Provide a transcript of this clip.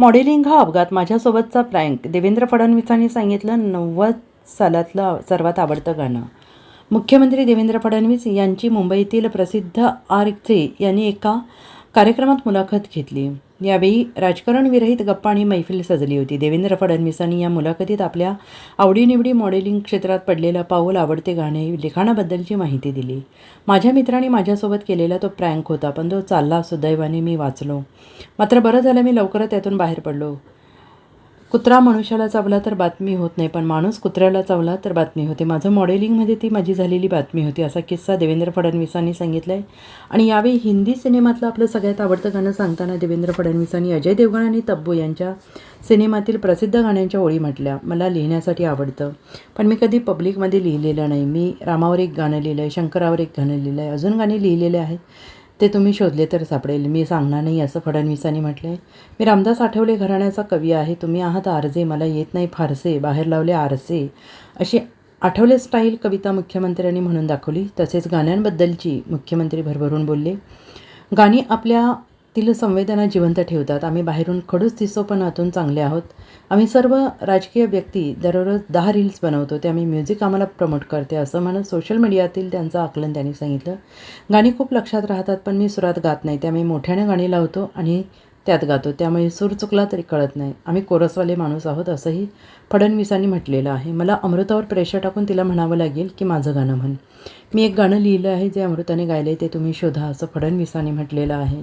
Modelling हा अपघात. माझ्यासोबतचा prank. Devendra फडणवीसांनी सांगितलं नव्वद सालातलं सर्वात आवडतं गाणं. मुख्यमंत्री देवेंद्र फडणवीस यांची मुंबईतील प्रसिद्ध आर्कचे यांनी एका कार्यक्रमात मुलाखत घेतली. यावेळी राजकारण विरहित गप्पा आणि मैफिल सजली होती. देवेंद्र फडणवीसांनी या मुलाखतीत आपल्या आवडीनिवडी मॉडेलिंग क्षेत्रात पडलेला पाऊल आवडते गाणे लिखाणाबद्दलची माहिती दिली. माझ्या मित्राने माझ्यासोबत केलेला तो प्रँक होता पण तो चालला. सुदैवाने मी वाचलो. मात्र बरं झालं मी लवकरच त्यातून बाहेर पडलो. कुत्रा मनुष्याला चावला तर बातमी होत नाही पण माणूस कुत्र्याला चावला तर बातमी होते. माझं मॉडेलिंगमध्ये ती माझी झालेली बातमी होती असा किस्सा देवेंद्र फडणवीसांनी सांगितला आहे आणि यावेळी हिंदी सिनेमातलं आपलं सगळ्यात आवडतं गाणं सांगताना देवेंद्र फडणवीसांनी अजय देवगण आणि तब्बू यांच्या सिनेमातील प्रसिद्ध गाण्यांच्या ओळी म्हटल्या. मला लिहिण्यासाठी आवडतं. पण मी कधी पब्लिकमध्ये लिहिलेलं नाही. मी रामावर एक गाणं लिहिलं आहे शंकरावर एक गाणं लिहिलं आहे अजून गाणी लिहिलेले आहेत. ते तुम्ही शोधले तर सापडेल. मी सांगणार नाही असं फडणवीसांनी म्हटलं आहे मी रामदास आठवले घराण्याचा कवी आहे. तुम्ही आहात आरजे. मला येत नाही फारसे. बाहेर लावले आरसे. अशी आठवले स्टाईल कविता मुख्यमंत्र्यांनी म्हणून दाखवली. तसेच गाण्यांबद्दलची मुख्यमंत्री भरभरून बोलले. गाणी आपल्या तिला संवेदना जिवंत ठेवतात. आम्ही बाहेरून खडूस दिसतो पण आतून चांगले आहोत. आम्ही सर्व राजकीय व्यक्ती दररोज दहा रील्स बनवतो. ते आम्ही म्युझिक आम्हाला प्रमोट करते असं म्हणत सोशल मीडियातील त्यांचं आकलन त्यांनी सांगितलं. गाणी खूप लक्षात राहतात पण मी सुरात गात नाही. त्यामुळे मोठ्याने गाणी लावतो आणि त्यात गातो. त्यामुळे सूर चुकला तरी कळत नाही. आम्ही कोरसवाले माणूस आहोत असंही फडणवीसांनी म्हटलेलं आहे. मला अमृतावर प्रेशर टाकून तिला म्हणावं लागेल की माझं गाणं म्हण. मी एक गाणं लिहिलं आहे जे अमृताने गायलं आहे ते तुम्ही शोधा असं फडणवीसांनी म्हटलेलं आहे.